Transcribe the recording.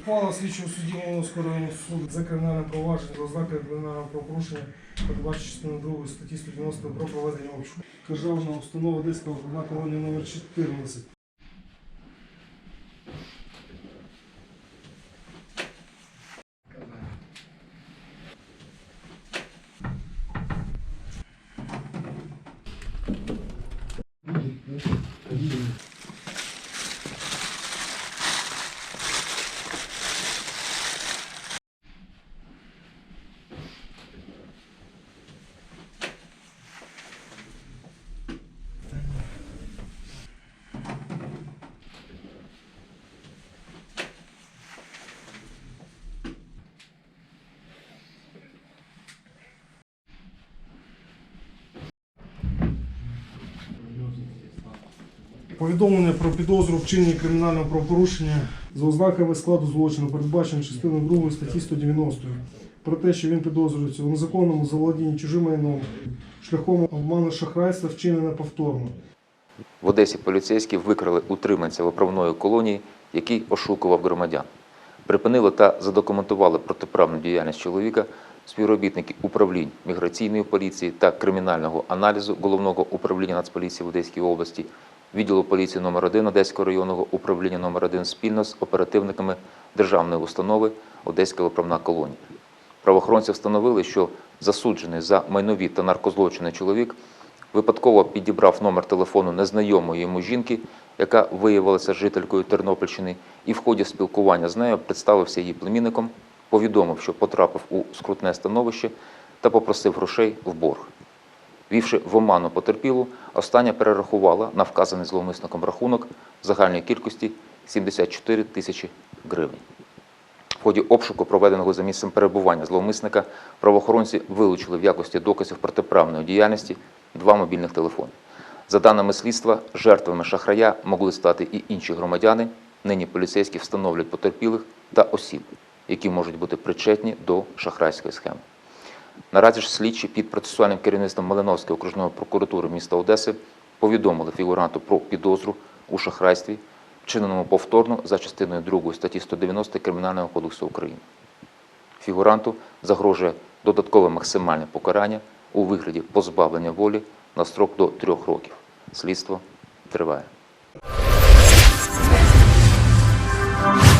Ухвала слідчого судді районного суду за кримінальне провадження за ознакою кримінального правопорушення передбачить частину 2 статті 190 про проведення обшуку. Державна установа Одеського округа колонії номер 14. Повідомлення про підозру вчинення кримінального правопорушення за ознаками складу злочину, передбачено частиною 2 статті 190 про те, що він підозрюється у незаконному заволодінні чужим майном шляхом обману шахрайства вчинене повторно. В Одесі поліцейські викрили утриманця виправної колонії, який ошукував громадян. Припинили та задокументували протиправну діяльність чоловіка співробітники управлінь міграційної поліції та кримінального аналізу головного управління Нацполіції в Одеській області, відділу поліції номер 1 Одеського районного управління номер 1 спільно з оперативниками державної установи Одеська виправна колонія. Правоохоронці встановили, що засуджений за майнові та наркозлочини чоловік випадково підібрав номер телефону незнайомої йому жінки, яка виявилася жителькою Тернопільщини, і в ході спілкування з нею представився її племінником, повідомив, що потрапив у скрутне становище та попросив грошей в борг. Вівши в оману потерпілу, остання перерахувала на вказаний зловмисником рахунок загальної кількості 74 тисячі гривень. В ході обшуку, проведеного за місцем перебування зловмисника, правоохоронці вилучили в якості доказів протиправної діяльності два мобільних телефони. За даними слідства, жертвами шахрая могли стати і інші громадяни. Нині поліцейські встановлюють потерпілих та осіб, які можуть бути причетні до шахрайської схеми. Наразі ж слідчі під процесуальним керівництвом Малиновської окружної прокуратури міста Одеси повідомили фігуранту про підозру у шахрайстві, вчиненому повторно за частиною 2 статті 190 Кримінального кодексу України. Фігуранту загрожує додаткове максимальне покарання у вигляді позбавлення волі на строк до трьох років. Слідство триває.